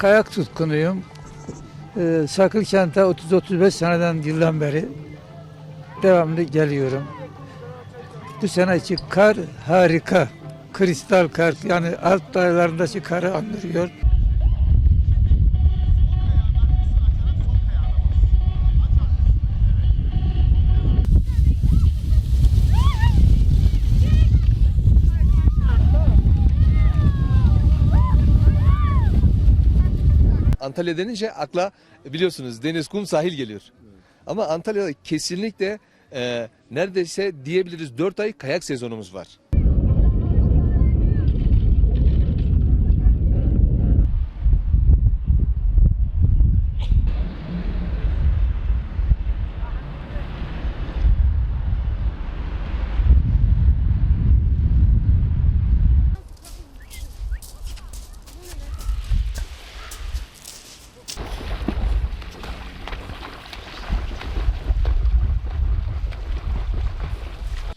kayak tutkunuyum. Ee, Sakılkent'e 30-35 seneden yıldan beri devamlı geliyorum. Bu seneki kar harika. Kristal kar yani alt dağlarındaki karı andırıyor. Antalya denince akla biliyorsunuz deniz, kum, sahil geliyor. Ama Antalya'da kesinlikle e, neredeyse diyebiliriz 4 ay kayak sezonumuz var.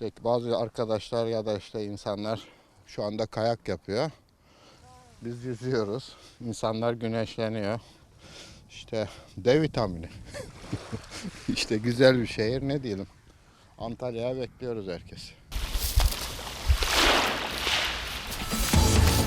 İşte bazı arkadaşlar ya da işte insanlar şu anda kayak yapıyor. Biz yüzüyoruz. İnsanlar güneşleniyor. İşte D vitamini. işte güzel bir şehir ne diyelim. Antalya'ya bekliyoruz herkesi.